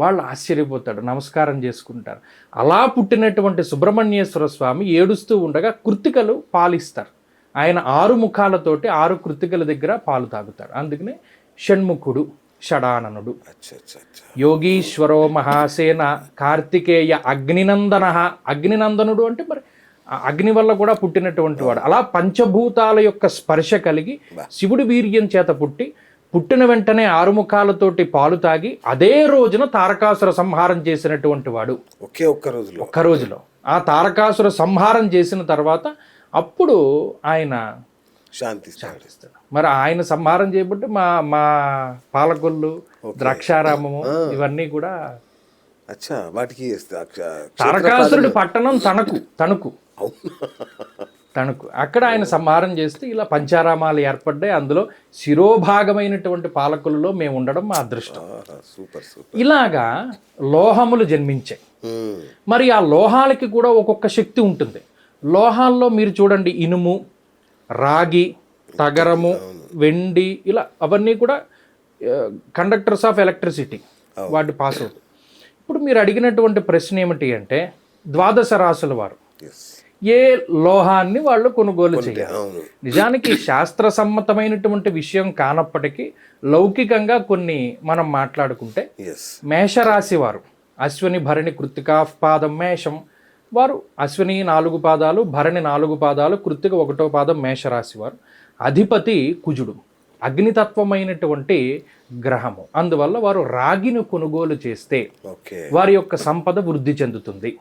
వాళ్ళు ఆశ్చర్యపోతాడు నమస్కారం చేసుకుంటారు. అలా పుట్టినటువంటి సుబ్రహ్మణ్యేశ్వర స్వామి ఏడుస్తూ ఉండగా కృతికలు పాలిస్తారు. ఆయన ఆరు ముఖాలతోటి ఆరు కృతికల దగ్గర పాలు తాగుతారు. అందుకనే షణ్ముఖుడు షడాననుడు. యోగీశ్వరో మహాసేన కార్తికేయ అగ్నినందన అగ్నినందనుడు అంటే మరి అగ్ని వల్ల కూడా పుట్టినటువంటి వాడు. అలా పంచభూతాల యొక్క స్పర్శ కలిగి శివుడి వీర్యం చేత పుట్టి పుట్టిన వెంటనే ఆరుముఖాలతోటి పాలు తాగి అదే రోజున తారకాసుర సంహారం చేసినటువంటి వాడు. ఒకే ఒక్క రోజులో. ఒక్క రోజులో. ఆ తారకాసుర సంహారం చేసిన తర్వాత అప్పుడు ఆయన శాంతి మరి ఆయన సంహారం చేయబట్టి మా మా పాలకొల్లు ద్రాక్షారామము ఇవన్నీ కూడా అచ్చా వాటికి తారకాసురుడి పట్టణం తణుకు తణుకు. తణుకు అక్కడ ఆయన సంహారం చేస్తే ఇలా పంచారామాలు ఏర్పడ్డాయి. అందులో శిరోభాగమైనటువంటి పాలకులలో మేము ఉండడం మా అదృష్టం. Super super. ఇలాగా లోహములు జన్మించాయి. మరి ఆ లోహాలకి కూడా ఒక్కొక్క శక్తి ఉంటుంది. లోహాల్లో మీరు చూడండి ఇనుము రాగి తగరము వెండి ఇలా అవన్నీ కూడా కండక్టర్స్ ఆఫ్ ఎలక్ట్రిసిటీ వాటి పాస్ అవుతాయి. ఇప్పుడు మీరు అడిగినటువంటి ప్రశ్న ఏమిటి అంటే ద్వాదశ రాసుల వారు. ఏ లోహాన్ని వాళ్ళు కొనుగోలు చేయాలి. నిజానికి శాస్త్ర సమ్మతమైనటువంటి విషయం కానప్పటికీ లౌకికంగా కొన్ని మనం మాట్లాడుకుంటే మేషరాశి వారు అశ్విని భరణి కృత్తికా పాదం మేషం వారు అశ్విని నాలుగు పాదాలు భరణి నాలుగు పాదాలు కృత్తిక ఒకటో పాదం మేషరాశి వారు అధిపతి కుజుడు. అగ్నితత్వమైనటువంటి గ్రహము. అందువల్ల వారు రాగిని కొనుగోలు చేస్తే వారి యొక్క సంపద వృద్ధి చెందుతుంది.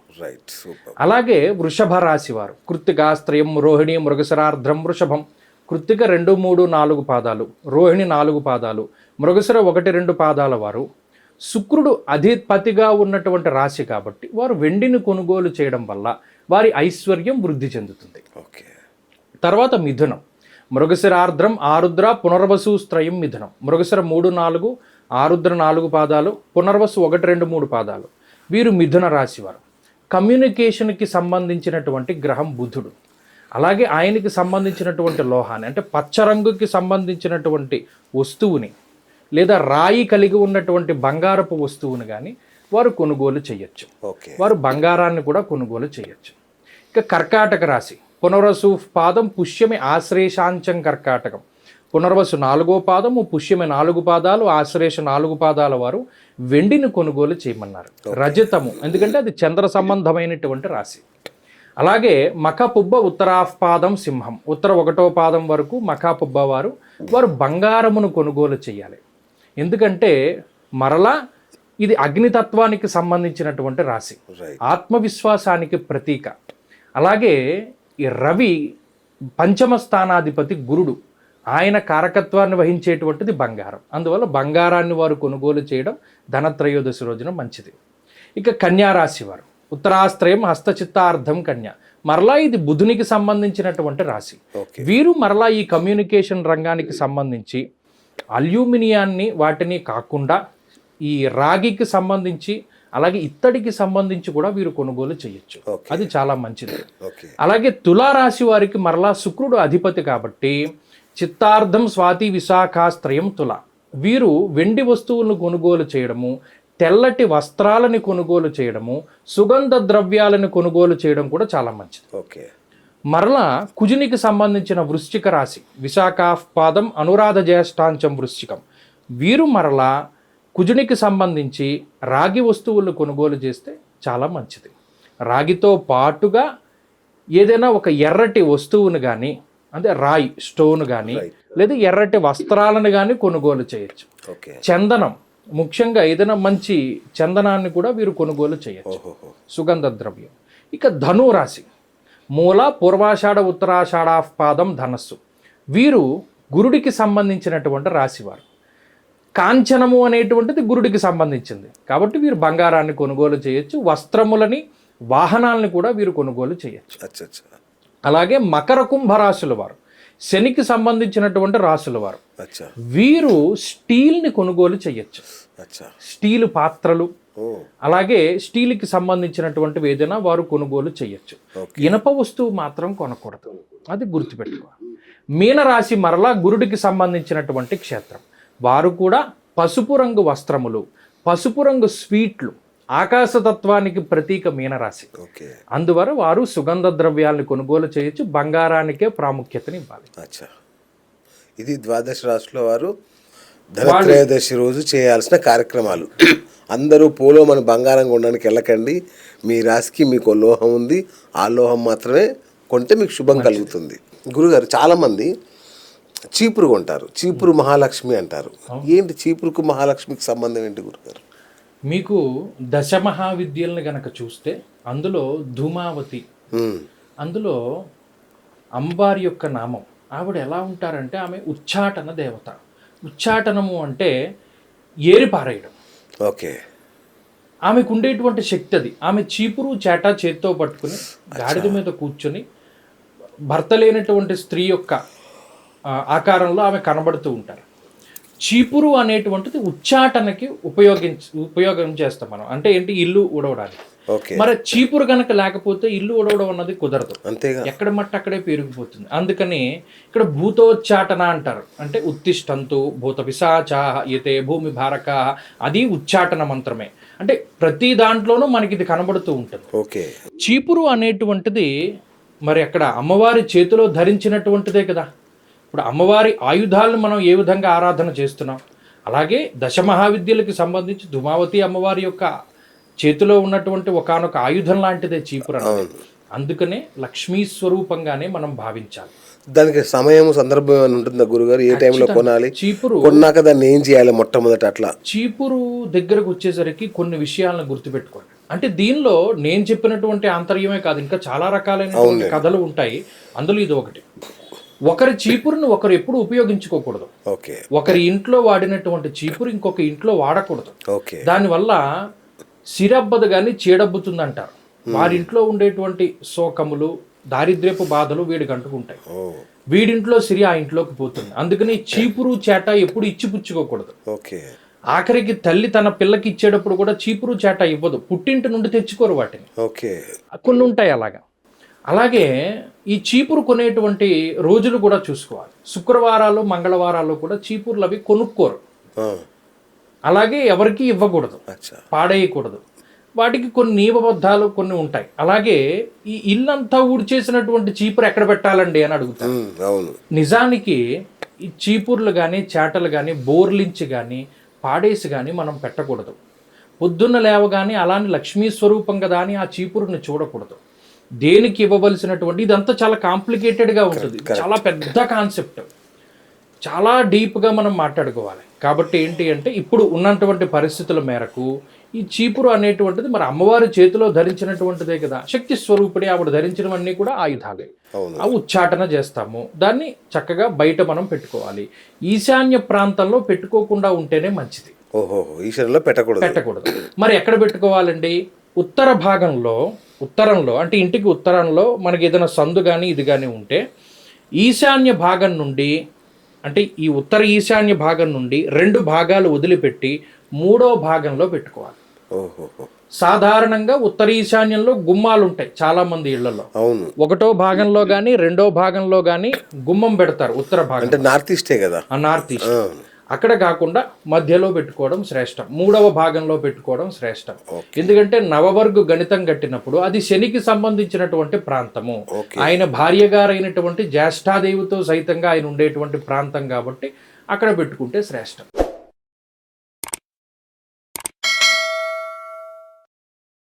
అలాగే వృషభ రాశి వారు కృత్తిక స్త్రయం రోహిణి మృగశరార్ధ్రం వృషభం. కృత్తిక రెండు మూడు నాలుగు పాదాలు రోహిణి నాలుగు పాదాలు మృగశిర ఒకటి రెండు పాదాల వారు. శుక్రుడు అధిపతిగా ఉన్నటువంటి రాశి కాబట్టి వారు వెండిని కొనుగోలు చేయడం వల్ల వారి ఐశ్వర్యం వృద్ధి చెందుతుంది. ఓకే. తర్వాత మిథునం. మృగశిరార్ద్రం ఆరుద్ర పునర్వసు స్త్రయం మిథునం మృగశిర మూడు నాలుగు ఆరుద్ర నాలుగు పాదాలు పునర్వసు ఒకటి రెండు మూడు పాదాలు. వీరు మిథున రాశివారు కమ్యూనికేషన్కి సంబంధించినటువంటి గ్రహం బుధుడు. అలాగే ఆయనకి సంబంధించినటువంటి లోహాన్ని అంటే పచ్చ రంగుకి సంబంధించినటువంటి వస్తువుని లేదా రాయి కలిగి ఉన్నటువంటి బంగారపు వస్తువుని కానీ వారు కొనుగోలు చేయొచ్చు. ఓకే. వారు బంగారాన్ని కూడా కొనుగోలు చేయొచ్చు. ఇక కర్కాటక రాశి. పునర్వసు పాదం పుష్యమి ఆశ్లేషాంచం కర్కాటకం. పునర్వసు నాలుగో పాదము పుష్యమి నాలుగు పాదాలు ఆశ్లేష నాలుగు పాదాల వారు వెండిని కొనుగోలు చేయమన్నారు. రజతము ఎందుకంటే అది చంద్ర సంబంధమైనటువంటి రాశి. అలాగే మఖపుబ్బ ఉత్తరాపాదం సింహం. ఉత్తర ఒకటో పాదం వరకు మఖాపుబ్బ వారు వారు బంగారమును కొనుగోలు చేయాలి. ఎందుకంటే మరలా ఇది అగ్నితత్వానికి సంబంధించినటువంటి రాశి. ఆత్మవిశ్వాసానికి ప్రతీక. అలాగే ఈ రవి పంచమ స్థానాధిపతి గురుడు. ఆయన కారకత్వాన్ని వహించేటువంటిది బంగారం. అందువల్ల బంగారాన్ని వారు కొనుగోలు చేయడం ధనత్రయోదశి రోజున మంచిది. ఇక కన్యారాశి వారు. ఉత్తరాశ్రయం హస్తచిత్తార్థం కన్య. మరలా ఇది బుధునికి సంబంధించినటువంటి రాశి. వీరు మరలా ఈ కమ్యూనికేషన్ రంగానికి సంబంధించి అల్యూమినియాన్ని వాటిని కాకుండా ఈ రాగికి సంబంధించి అలాగే ఇత్తడికి సంబంధించి కూడా వీరు కొనుగోలు చేయొచ్చు. అది చాలా మంచిది. ఓకే. అలాగే తులారాశి వారికి మరలా శుక్రుడు అధిపతి కాబట్టి చిత్తార్థం స్వాతి విశాఖాస్త్రయం తుల. వీరు వెండి వస్తువులను కొనుగోలు చేయడము తెల్లటి వస్త్రాలని కొనుగోలు చేయడము సుగంధ ద్రవ్యాలను కొనుగోలు చేయడం కూడా చాలా మంచిది. ఓకే. మరలా కుజునికి సంబంధించిన వృశ్చిక రాశి విశాఖ పాదం అనురాధ జ్యేష్ఠాంచం వృశ్చికం. వీరు మరలా కుజునికి సంబంధించి రాగి వస్తువులు కొనుగోలు చేస్తే చాలా మంచిది. రాగితో పాటుగా ఏదైనా ఒక ఎర్రటి వస్తువును కానీ అంటే రాయి స్టోన్ కానీ లేదా ఎర్రటి వస్త్రాలను కానీ కొనుగోలు చేయొచ్చు. చందనం ముఖ్యంగా ఏదైనా మంచి చందనాన్ని కూడా వీరు కొనుగోలు చేయొచ్చు. సుగంధ ద్రవ్యం ఇక ధను రాశి మూల పూర్వాషాఢ ఉత్తరాషాఢ పాదం ధనస్సు. వీరు గురుడికి సంబంధించినటువంటి రాశివారు. కాంచనము అనేటువంటిది గురుడికి సంబంధించింది. కాబట్టి వీరు బంగారాన్ని కొనుగోలు చేయొచ్చు వస్త్రములని వాహనాలని కూడా వీరు కొనుగోలు చేయొచ్చు. అచ్చా అచ్చా అలాగే మకర కుంభ రాశుల వారు శనికి సంబంధించినటువంటి రాశుల వారు అచ్చా. వీరు స్టీల్ని కొనుగోలు చేయొచ్చు. అచ్చా. స్టీలు పాత్రలు అలాగే స్టీల్కి సంబంధించినటువంటి ఏదైనా వారు కొనుగోలు చేయొచ్చు. ఇనప వస్తువు మాత్రం కొనకూడదు. అది గుర్తుపెట్టుకోవాలి. మీనరాశి మరలా గురుడికి సంబంధించినటువంటి క్షేత్రం. వారు కూడా పసుపు రంగు వస్త్రములు పసుపు రంగు స్వీట్లు ఆకాశతత్వానికి ప్రతీక మీనరాశి. ఓకే. అందువల్ల వారు సుగంధ ద్రవ్యాలను కొనుగోలు చేయొచ్చు బంగారానికే ప్రాముఖ్యతని ఇవ్వాలి ఇది ద్వాదశ రాశుల వారు ధనత్రయోదశి రోజు చేయాల్సిన కార్యక్రమాలు. అందరూ పోలో మన బంగారం కొనడానికి వెళ్ళకండి. మీ రాశికి మీకు లోహం ఉంది. ఆ లోహం మాత్రమే కొంటే మీకు శుభం కలుగుతుంది. గురుగారు చాలామంది చీపురు కొంటారు చీపురు మహాలక్ష్మి అంటారు. ఏంటి చీపురుకు మహాలక్ష్మికి సంబంధం ఏంటి గురుగారు? మీకు దశ మహావిద్యలను గనక చూస్తే అందులో ధూమావతి అందులో అంబారి యొక్క నామం. ఆవిడ ఎలా ఉంటారంటే ఆమె ఉచ్చాటన దేవత. ఉచ్చాటనము అంటే ఏరి పారేయడం. ఓకే. ఆమెకు ఉండేటువంటి శక్తి అది ఆమె చీపురు చేట చేత్తో పట్టుకుని గాడిద మీద కూర్చొని భర్త లేనటువంటి స్త్రీ యొక్క ఆకారంలో ఆమె కనబడుతూ ఉంటారు. చీపురు అనేటువంటిది ఉచ్చాటనకి ఉపయోగించ ఉపయోగం చేస్తాం మనం. అంటే ఏంటి? ఇల్లు ఉడవడానికి మరి చీపురు కనుక లేకపోతే ఇల్లు ఉడవడం అన్నది కుదరదు. ఎక్కడ మట్టి అక్కడే పెరిగిపోతుంది అందుకని ఇక్కడ భూతోచ్చాటన అంటారు. అంటే ఉత్తిష్టంతు భూత పిశాచా యతే భూమి భారక అది ఉచ్చాటన మంత్రమే. అంటే ప్రతి దాంట్లోనూ మనకి ఇది కనబడుతూ ఉంటుంది. ఓకే. చీపురు అనేటువంటిది మరి అక్కడ అమ్మవారి చేతిలో ధరించినటువంటిదే కదా. ఇప్పుడు అమ్మవారి ఆయుధాలను మనం ఏ విధంగా ఆరాధన చేస్తున్నాం? అలాగే దశ మహావిద్యలకు సంబంధించి ధుమావతి అమ్మవారి యొక్క చేతిలో ఉన్నటువంటి ఒకానొక ఆయుధం లాంటిదే చీపురు. అందుకనే లక్ష్మీ స్వరూపంగానే మనం భావించాలి. దానికి సమయం సందర్భం ఏమైనా ఉంటుందా గురుగారు? ఏ టైంలో కొనాలి? చీపురు కొన్నాక దాన్ని ఏం చేయాలి మొట్టమొదట అట్లా? చీపురు దగ్గరకు వచ్చేసరికి కొన్ని విషయాలను గుర్తుపెట్టుకోండి. అంటే దీనిలో నేను చెప్పినటువంటి ఆంతర్యమే కాదు ఇంకా చాలా రకాలైనటువంటి కథలు ఉంటాయి. అందులో ఇది ఒకటి. ఒకరి చీపురును ఒకరు ఎప్పుడు ఉపయోగించుకోకూడదు. ఓకే. ఒకరి ఇంట్లో వాడినటువంటి చీపురు ఇంకొక ఇంట్లో వాడకూడదు. ఓకే. దానివల్ల సిరబ్బదు కానీ చీడబ్బుతుంది అంటారు వారింట్లో ఉండేటువంటి శోకములు దారిద్ర్యపు బాధలు వీడికి అంటుకుంటాయి వీడింట్లో సిరి ఆ ఇంట్లోకి పోతుంది. అందుకని చీపురు చేట ఎప్పుడు ఇచ్చిపుచ్చుకోకూడదు. ఓకే. ఆఖరికి తల్లి తన పిల్లకి ఇచ్చేటప్పుడు కూడా చీపురు చేట ఇవ్వదు. పుట్టింటి నుండి తెచ్చుకోరు వాటిని. ఓకే. కొన్ని ఉంటాయి అలాగా. అలాగే ఈ చీపురు కొనేటువంటి రోజులు కూడా చూసుకోవాలి. శుక్రవారాలు మంగళవారాలు కూడా చీపుర్లు అవి కొనుక్కోరు. అలాగే ఎవరికి ఇవ్వకూడదు. పాడేయకూడదు. వాటికి కొన్ని నియమబద్ధాలు కొన్ని ఉంటాయి. అలాగే ఈ ఇల్లంతా ఊడ్చేసినటువంటి చీపురు ఎక్కడ పెట్టాలండి అని అవును. నిజానికి ఈ చీపుర్లు కానీ చేటలు కానీ బోర్లించి కానీ పాడేసి కానీ మనం పెట్టకూడదు. పొద్దున్న లేవగానే అలానే లక్ష్మీ స్వరూపం కదా అని ఆ చీపురుని చూడకూడదు. దేనికి ఇవ్వవలసినటువంటి ఇదంతా చాలా కాంప్లికేటెడ్గా ఉంటుంది. చాలా పెద్ద కాన్సెప్ట్. చాలా డీప్గా మనం మాట్లాడుకోవాలి. కాబట్టి ఏంటి అంటే ఇప్పుడు ఉన్నటువంటి పరిస్థితుల మేరకు ఈ చీపురు అనేటువంటిది మరి అమ్మవారి చేతిలో ధరించినటువంటిదే కదా. శక్తి స్వరూపుడి ఆవిడ ధరించినవన్నీ కూడా ఆయుధాలే ఆ ఉచ్చాటన చేస్తాము. దాన్ని చక్కగా బయట మనం పెట్టుకోవాలి. ఈశాన్య ప్రాంతంలో పెట్టుకోకుండా ఉంటేనే మంచిది. ఓహో ఈశ్వరంలో పెట్టకూడదు. పెట్టకూడదు. మరి ఎక్కడ పెట్టుకోవాలండి? ఉత్తర భాగంలో ఉత్తరంలో అంటే ఇంటికి ఉత్తరంలో మనకి ఏదైనా సందు కానీ ఇది కానీ ఉంటే ఈశాన్య భాగం నుండి అంటే ఈ ఉత్తర ఈశాన్య భాగం నుండి రెండు భాగాలు వదిలిపెట్టి మూడో భాగంలో పెట్టుకోవాలి. సాధారణంగా ఉత్తర ఈశాన్యంలో గుమ్మాలు ఉంటాయి చాలా మంది ఇళ్ళలో. అవును. ఒకటో భాగంలో కానీ రెండో భాగంలో కానీ గుమ్మం పెడతారు ఉత్తర భాగం అంటే నార్త్ ఈస్టే కదా? ఆ నార్త్ ఈస్ట్ అక్కడ కాకుండా మధ్యలో పెట్టుకోవడం శ్రేష్టం. మూడవ భాగంలో పెట్టుకోవడం శ్రేష్టం. ఎందుకంటే నవవర్గు గణితం కట్టినప్పుడు అది శనికి సంబంధించినటువంటి ప్రాంతము. ఆయన భార్య గారైనటువంటి జ్యేష్ఠాదేవితో సైతంగా ఆయన ఉండేటువంటి ప్రాంతం కాబట్టి అక్కడ పెట్టుకుంటే శ్రేష్టం.